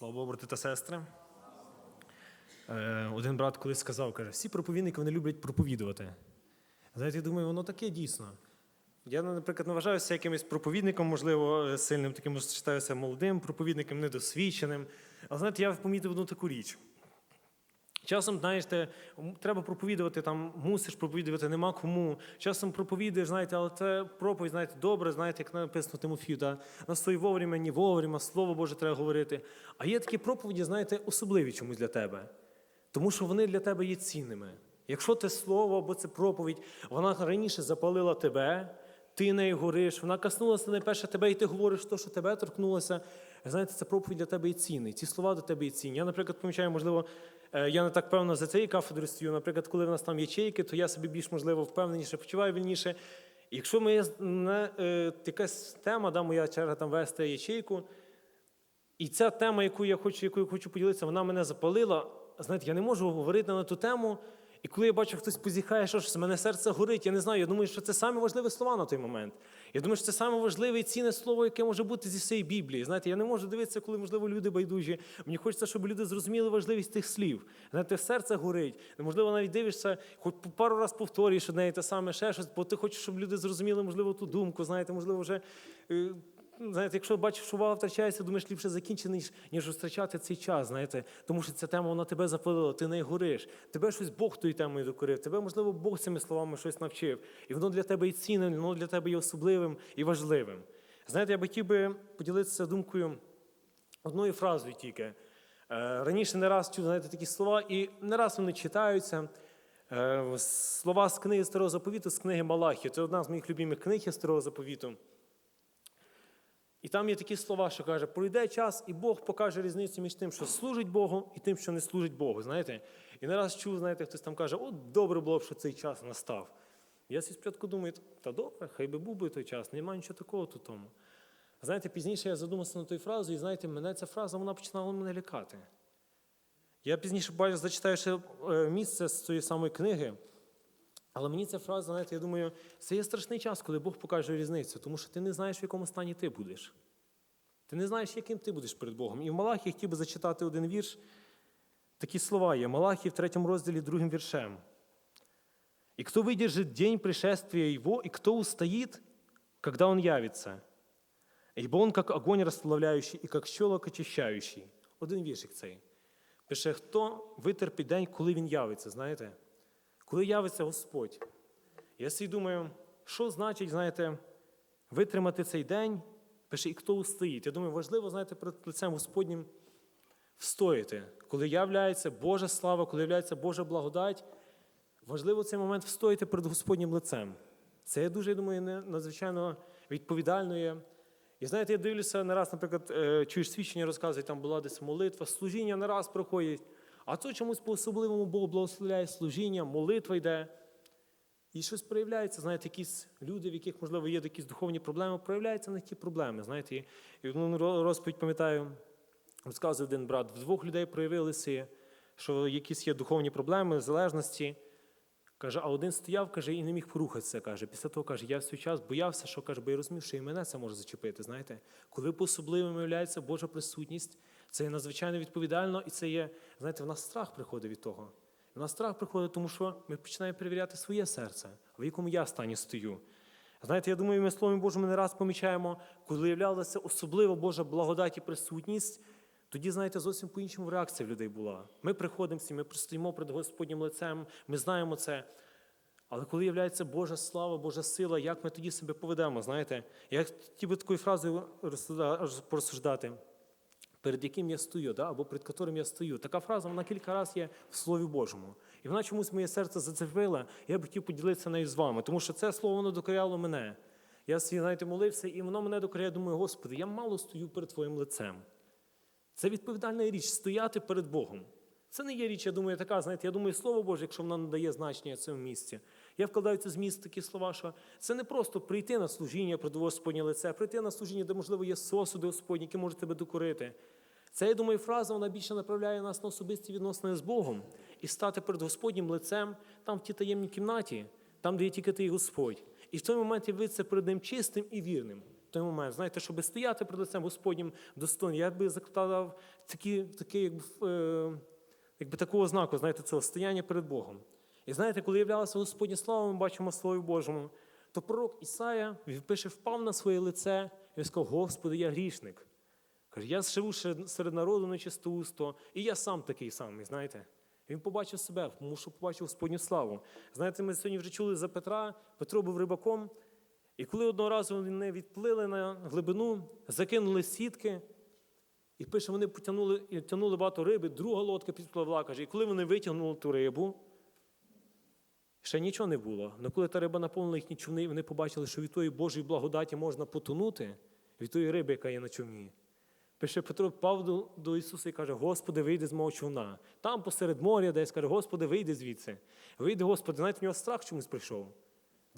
Слава Богу, брати та сестри. Е, Один брат колись сказав, каже, всі проповідники вони люблять проповідувати. Знаєте, я думаю, воно таке дійсно. Я, наприклад, не вважаюся якимось проповідником, можливо, сильним, таким вважаюся молодим проповідником, недосвідченим. Але знаєте, я помітив одну таку річ. Часом, знаєте, треба проповідувати, там мусиш проповідувати, нема кому. Часом проповідуєш, знаєте, але це проповідь, знаєте, добре, знаєте, як написано Тимофію, да? настой вовремя, ні вовремя, слово Боже треба говорити. А є такі проповіді, знаєте, особливі чомусь для тебе. Тому що вони для тебе є цінними. Якщо те слово або це проповідь, вона раніше запалила тебе, ти нею гориш, вона коснулася найперше тебе, і ти говориш те, що тебе торкнулося. Знаєте, це проповідь для тебе є цінний. Ці слова до тебе є цінні. Я, наприклад, помічаю, можливо, я не так певно за цією кафедрою стою. Наприклад, коли в нас там ячейки, то я собі більш можливо впевненіше почуваю вільніше. Якщо моя не, е, якась тема, да, моя черга там вести ячейку, і ця тема, яку я хочу, яку я хочу поділитися, вона мене запалила. Знаєте, я не можу говорити на ту тему. І коли я бачу, хтось позіхає, що ж, мене серце горить, я не знаю. Я думаю, що це саме важливе слова на той момент. Я думаю, що це саме важливе і цінне слово, яке може бути зі всієї Біблії. Знаєте, я не можу дивитися, коли, можливо, люди байдужі. Мені хочеться, щоб люди зрозуміли важливість тих слів. Знаєте, серце горить. Можливо, навіть дивишся, хоч пару разів повторюєш одне і те саме ще щось, бо ти хочеш, щоб люди зрозуміли, можливо, ту думку. Знаєте, можливо, вже. Знаєте, якщо бачиш, що увага втрачається, думаєш, ліпше закінчити, ніж, ніж втрачати цей час, знаєте, тому що ця тема вона тебе запалила, ти не гориш. Тебе щось Бог тою темою докорив, тебе, можливо, Бог цими словами щось навчив. І воно для тебе і цінним, воно для тебе є особливим і важливим. Знаєте, я би хотів би поділитися думкою одною фразою тільки. Е, Раніше не раз чув знаєте, такі слова, і не раз вони читаються. Е, Слова з книги Старого Заповіту, з книги Малахі. Це одна з моїх любимих книг є Старого Заповіту. І там є такі слова, що каже, пройде час, і Бог покаже різницю між тим, що служить Богу, і тим, що не служить Богу. Знаєте? І не раз чув, знаєте, хтось там каже, от добре було б, що цей час настав. Я собі спочатку думаю, та добре, хай би був би той час, немає нічого такого тут тому. Знаєте, пізніше я задумався на ту фразу, і знаєте, мене ця фраза вона починала мене лякати. Я пізніше бачу, зачитаю ще е, місце з цієї самої книги. Але мені ця фраза, знаєте, я думаю, це є страшний час, коли Бог покаже різницю, тому що ти не знаєш, в якому стані ти будеш. Ти не знаєш, яким ти будеш перед Богом. І в Малахі я хотів би зачитати один вірш. Такі слова є. Малахі в третьому розділі другим віршем. «И кто выдержит день пришествия Его, и кто устоит, когда Он явится? Ибо Он, как огонь расплавляющий, и как щелок очищающий». Один віршик цей. Пише, хто витерпить день, коли він явиться, знаєте? Коли явиться Господь. Я собі думаю, що значить, знаєте, витримати цей день, пише, і хто устоїть. Я думаю, важливо, знаєте, перед лицем Господнім встояти. Коли являється Божа слава, коли являється Божа благодать, важливо цей момент встояти перед Господнім лицем. Це, я дуже я думаю, надзвичайно відповідально є. І знаєте, я дивлюся не раз, наприклад, е, чуєш свідчення, розказують, там була десь молитва, служіння не раз проходять. А то чомусь по-особливому Бог благословляє служіння, молитва йде. І щось проявляється, знаєте, якісь люди, в яких, можливо, є якісь духовні проблеми, проявляються на ті проблеми. Знаєте, і і одну розповідь пам'ятаю, розказує один брат, в двох людей проявилися, що якісь є духовні проблеми, залежності. Каже, а один стояв, каже, і не міг порухатися. Каже, після того каже, я в свій час боявся, що каже, бо я розумів, що і мене це може зачепити. Знаєте, коли по-особливим виявляється Божа присутність, це є надзвичайно відповідально, і це є, знаєте, в нас страх приходить від того. В нас страх приходить, тому що ми починаємо перевіряти своє серце, в якому я стані стою. Знаєте, я думаю, ми Словом Божим не раз помічаємо, коли являлася особлива Божа благодать і присутність, тоді, знаєте, зовсім по-іншому реакція в людей була. Ми приходимо всі, ми стоїмо перед Господнім лицем, ми знаємо це. Але коли являється Божа слава, Божа сила, як ми тоді себе поведемо, знаєте? Я хотів би такою фразою порозсуждати, перед яким я стою, да? або перед яким я стою. Така фраза вона кілька разів є в Слові Божому. І вона чомусь моє серце зацепила, я б хотів поділитися нею з вами, тому що це слово воно докоряло мене. Я свій, знаєте, молився, і воно мене докоряє, думаю, Господи, я мало стою перед Твоїм лицем. Це відповідальна річ стояти перед Богом. Це не є річ, я думаю, така, знаєте, я думаю, слово Боже, якщо воно надає значення цьому місці. Я вкладаю це зміст такі слова, що це не просто прийти на служіння, перед Господнє лице, прийти на служіння, де, можливо, є сосуди Господні, які можуть тебе докорити. Це, я думаю, фраза вона більше направляє нас на особисті відносини з Богом і стати перед Господнім лицем там, в тій таємній кімнаті, там, де є тільки ти і Господь. І в той момент явитися перед ним чистим і вірним. В той момент. Знаєте, щоб стояти перед лицем Господнім достойно, я би закладав такі, такі якби, е, якби такого знаку, знаєте, цього стояння перед Богом. І знаєте, коли являлася Господня слава, ми бачимо в Слові Божому, то пророк Ісая пише, впав на своє лице і сказав, Господи, я грішник. Каже, я живу серед народу нечистоусто, і я сам такий самий, знаєте. Він побачив себе, тому що побачив Господню славу. Знаєте, ми сьогодні вже чули за Петра, Петро був рибаком, і коли одного разу вони відплили на глибину, закинули сітки, і пише, вони потягнули тягнули багато риби, друга лодка підпливла, каже, і коли вони витягнули ту рибу, ще нічого не було. Але коли та риба наповнила їхні човни, вони побачили, що від тої Божої благодаті можна потонути, від тої риби, яка є на човні. Пише Петро впав до, Ісуса і каже: Господи, вийди з мого човна. Там посеред моря десь каже, Господи, вийди звідси. Вийди, Господи, знаєте, в нього страх чомусь прийшов.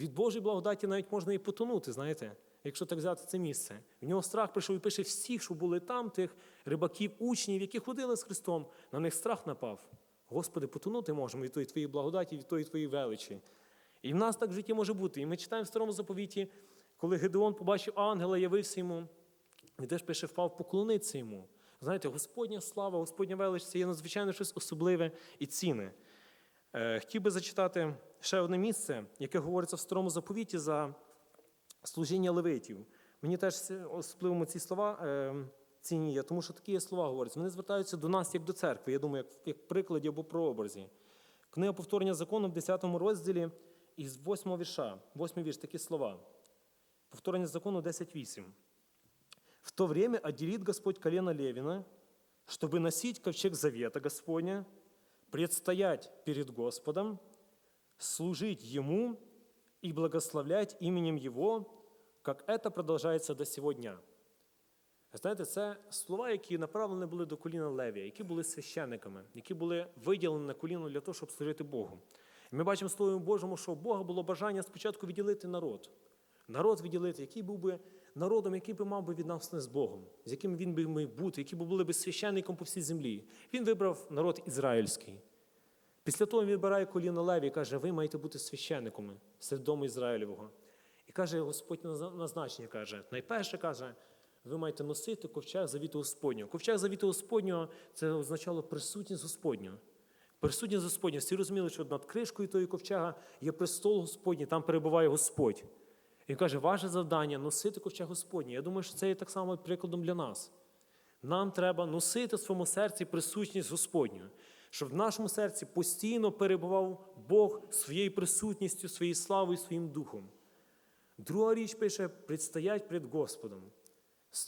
Від Божої благодаті навіть можна і потонути, знаєте, якщо так взяти це місце. В нього страх прийшов і пише всіх, що були там, тих рибаків, учнів, які ходили з Христом, на них страх напав. Господи, потонути можемо від тої твоєї благодаті, від тої твоєї величі. І в нас так в житті може бути. І ми читаємо в старому заповіті, коли Гедеон побачив ангела, явився йому. Він теж пише, впав поклонитися йому. Знаєте, Господня слава, Господня велич це є надзвичайно щось особливе і цінне. Е, хотів би зачитати ще одне місце, яке говориться в старому заповіті за служіння левитів. Мені теж особливо ці слова е, цінні є, тому що такі слова говоряться. Вони звертаються до нас як до церкви, я думаю, як, як прикладі або прообразі. Книга повторення закону в 10 розділі із 8 вірша, 8 вірш, такі слова. Повторення закону 10.8. В то время отделит Господь колено Левина, чтобы носить ковчег завета Господня, предстоять перед Господом, служить Ему и благословлять именем Его, как это продолжается до сего дня. Знаєте, це слова, які направлені були до коліна Левія, які були священниками, які були виділені на коліно для того, щоб служити Богу. І ми бачимо в Слові Божому, що у Бога було бажання спочатку відділити народ. Народ відділити, який був би народом, який би мав би відносини з Богом, з яким він би міг бути, який би були би священником по всій землі. Він вибрав народ ізраїльський. Після того він вибирає коліно Леві і каже, ви маєте бути священниками серед дому Ізраїлевого. І каже, Господь назначення каже, найперше каже, ви маєте носити ковчег завіту Господнього. Ковчег завіту Господнього це означало присутність Господню. Присутність Господня. Всі розуміли, що над кришкою тої ковчега є престол Господній, там перебуває Господь. Він каже, ваше завдання носити ковчег Господній. Я думаю, що це є так само прикладом для нас. Нам треба носити в своєму серці присутність Господню, щоб в нашому серці постійно перебував Бог своєю присутністю, своєю славою, своїм духом. Друга річ пише: предстоять перед Господом.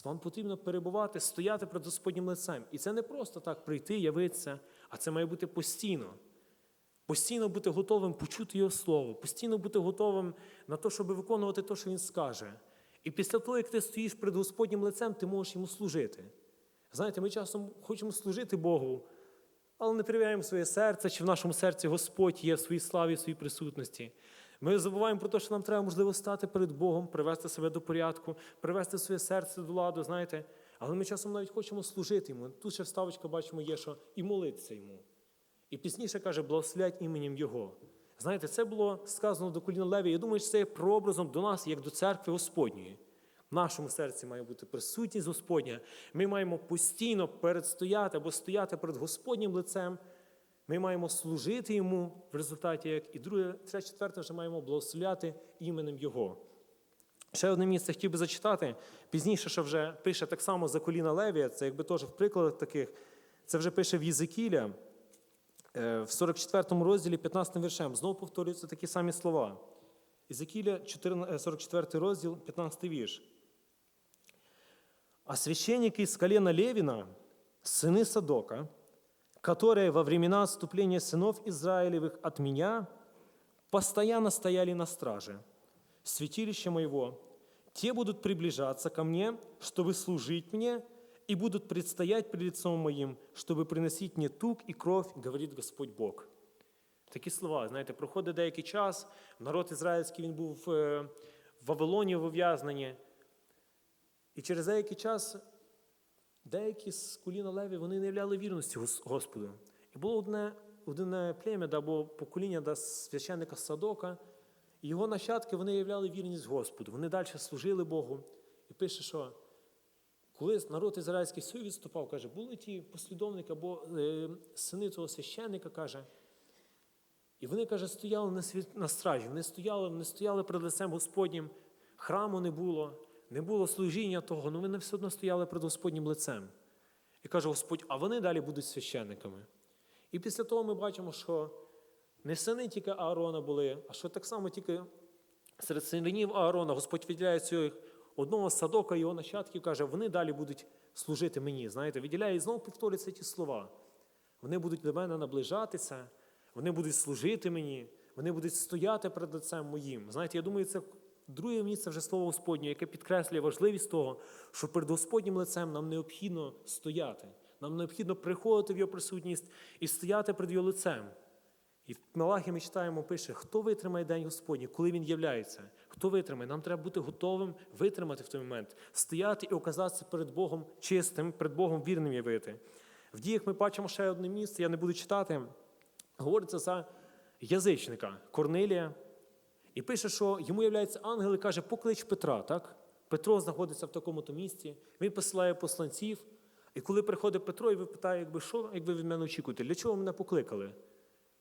Вам потрібно перебувати, стояти перед Господнім лицем. І це не просто так прийти, явитися, а це має бути постійно. Постійно бути готовим почути Його Слово, постійно бути готовим на те, щоб виконувати те, що Він скаже. І після того, як ти стоїш перед Господнім лицем, ти можеш йому служити. Знаєте, ми часом хочемо служити Богу, але не перевіряємо своє серце, чи в нашому серці Господь є в своїй славі, в своїй присутності. Ми забуваємо про те, що нам треба, можливо, стати перед Богом, привести себе до порядку, привести своє серце до ладу, знаєте. Але ми часом навіть хочемо служити йому. Тут ще вставочка бачимо є, що і молитися йому. І пізніше каже, благословлять іменем Його. Знаєте, це було сказано до коліна Леві. Я думаю, що це є прообразом до нас, як до церкви Господньої. Нашому серці має бути присутність Господня. Ми маємо постійно передстояти або стояти перед Господнім лицем. Ми маємо служити йому в результаті, як і друге, третє, четверте, вже маємо благословляти іменем Його. Ще одне місце хотів би зачитати. Пізніше, що вже пише так само за коліна Левія, це якби теж в прикладах таких. Це вже пише в Єзекіля е, в 44 розділі, 15 віршем. Знову повторюються такі самі слова. Єзекіля, 14 е, 44 розділ, 15 вірш. А священники из колена Левина, сыны Садока, которые во времена отступления сынов Израилевых от меня постоянно стояли на страже святилища моего, те будут приближаться ко мне, чтобы служить мне, и будут предстоять пред лицом моим, чтобы приносить мне тук и кровь, говорит Господь Бог. Такі слова, знаєте, проходить деякий час, народ ізраїльський він був е, в Вавилоні в ув'язненні. І через деякий час деякі з коліна Леві вони не являли вірності Господу. І було одне, одне плем'я або покоління да, священника Садока, і його нащадки вони являли вірність Господу. Вони далі служили Богу. І пише, що коли народ ізраїльський все відступав, каже, були ті послідовники або е, сини того священника, каже. І вони, каже, стояли на, світ, на стражі, вони стояли, вони стояли перед лицем Господнім, храму не було, не було служіння того, але вони все одно стояли перед Господнім лицем. І каже Господь, а вони далі будуть священниками. І після того ми бачимо, що не сини тільки Аарона були, а що так само тільки серед синів Аарона Господь виділяє цього одного садока його нащадків, каже, вони далі будуть служити мені. Знаєте, виділяє і знову повторюються ті слова. Вони будуть до мене наближатися, вони будуть служити мені, вони будуть стояти перед лицем моїм. Знаєте, я думаю, це друге місце вже слово Господнє, яке підкреслює важливість того, що перед Господнім лицем нам необхідно стояти. Нам необхідно приходити в його присутність і стояти перед його лицем. І в Малахі ми читаємо, пише, хто витримає день Господній, коли він являється? Хто витримає? Нам треба бути готовим витримати в той момент, стояти і оказатися перед Богом чистим, перед Богом вірним явити. В діях ми бачимо ще одне місце, я не буду читати. Говориться за язичника Корнилія. І пише, що йому являється ангел і каже, поклич Петра. Так? Петро знаходиться в такому-то місці, він посилає посланців. І коли приходить Петро і питає, якби, що якби ви від мене очікуєте, для чого ви мене покликали?